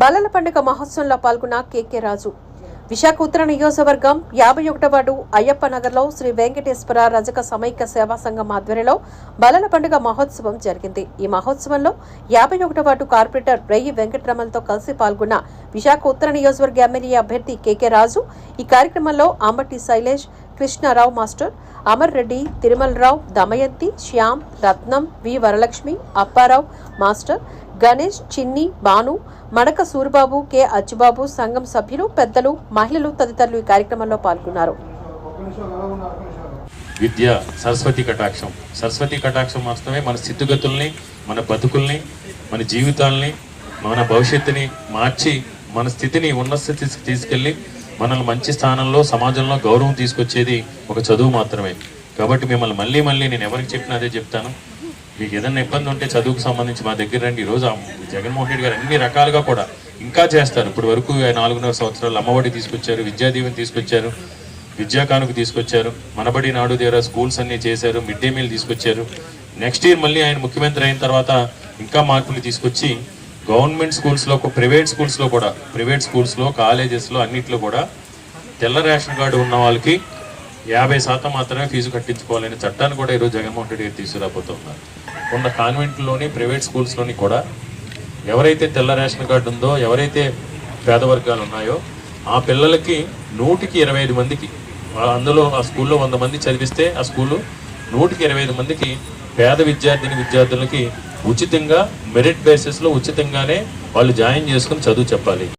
బాలల పండుగ మహోత్సవంలో పాల్గొన్న కేకే రాజు. విశాఖ ఉత్తర నియోజకవర్గం యాభై ఒకటవ వార్డు అయ్యప్ప నగర్లో శ్రీ వెంకటేశ్వర రజక సమైక్య సేవా సంఘం ఆధ్వర్యంలో బలల పండుగ మహోత్సవం జరిగింది. ఈ మహోత్సవంలో యాభై ఒకటవ వార్డు కార్పొరేటర్ రెయ్యి వెంకటరమణతో కలిసి పాల్గొన్న విశాఖ ఉత్తర నియోజకవర్గ ఎమ్మెల్యే అభ్యర్థి కేకే రాజు ఈ కార్యక్రమంలో Ambati Shailesh Krishnarao master Amar Reddy Tirumalarao Damayanti Shyam Ratnam V Varalakshmi Apparao master Ganesh Chinni Bhanu Madaka Suribabu K. Achchubabu సంఘం సభ్యులు పెద్దలు మహిళలు తదితరులు ఈ కార్యక్రమంలో పాల్గొన్నారు. విద్య సరస్వతి కటాక్షం. సరస్వతి కటాక్షం వాస్తవమే మన స్థితిగతుల్ని మన బతుకుల్ని మన జీవితాల్ని మన భవిష్యత్తుని మార్చి మన స్థితిని ఉన్న స్థితికి తీసుకెళ్ళి మనల్ని మంచి స్థానంలో సమాజంలో గౌరవం తీసుకొచ్చేది ఒక చదువు మాత్రమే. కాబట్టి మిమ్మల్ని మళ్ళీ మళ్ళీ నేను ఎవరికి చెప్పినా అదే చెప్తాను. మీకు ఏదైనా ఇబ్బంది ఉంటే చదువుకు సంబంధించి మా దగ్గర రండి. ఈరోజు జగన్మోహన్ రెడ్డి గారు అన్ని రకాలుగా కూడా ఇంకా చేస్తారు. ఇప్పుడు వరకు నాలుగున్నర సంవత్సరాలు అమ్మఒడి తీసుకొచ్చారు విద్యాదీవెన తీసుకొచ్చారు విద్యా కానుక తీసుకొచ్చారు మనబడి నాడు దగ్గర స్కూల్స్ అన్నీ చేశారు మిడ్ డే మీల్ తీసుకొచ్చారు. నెక్స్ట్ ఇయర్ మళ్ళీ ఆయన ముఖ్యమంత్రి అయిన తర్వాత ఇంకా మార్పులు తీసుకొచ్చి గవర్నమెంట్ స్కూల్స్లో ప్రైవేట్ స్కూల్స్లో కూడా ప్రైవేట్ స్కూల్స్లో కాలేజెస్లో అన్నిట్లో కూడా తెల్ల రేషన్ కార్డు ఉన్న వాళ్ళకి యాభై శాతం మాత్రమే ఫీజు కట్టించుకోవాలనే చట్టాన్ని కూడా ఈరోజు జగన్మోహన్ రెడ్డి గారు తీసుకురాబోతున్నారు ఉన్న కాన్వెంట్లోని ప్రైవేట్ స్కూల్స్లోని కూడా ఎవరైతే తెల్ల రేషన్ కార్డు ఉందో ఎవరైతే పేద వర్గాలు ఉన్నాయో ఆ పిల్లలకి నూటికి ఇరవై ఐదు మందికి అందులో ఆ స్కూల్లో వంద మంది చదివిస్తే ఆ స్కూలు నూటికి ఇరవై ఐదు మందికి పేద విద్యార్థిని విద్యార్థులకి ఉచితంగా మెరిట్ బేసిస్లో ఉచితంగానే వాళ్ళు జాయిన్ చేసుకుని చదువు చెప్పాలి.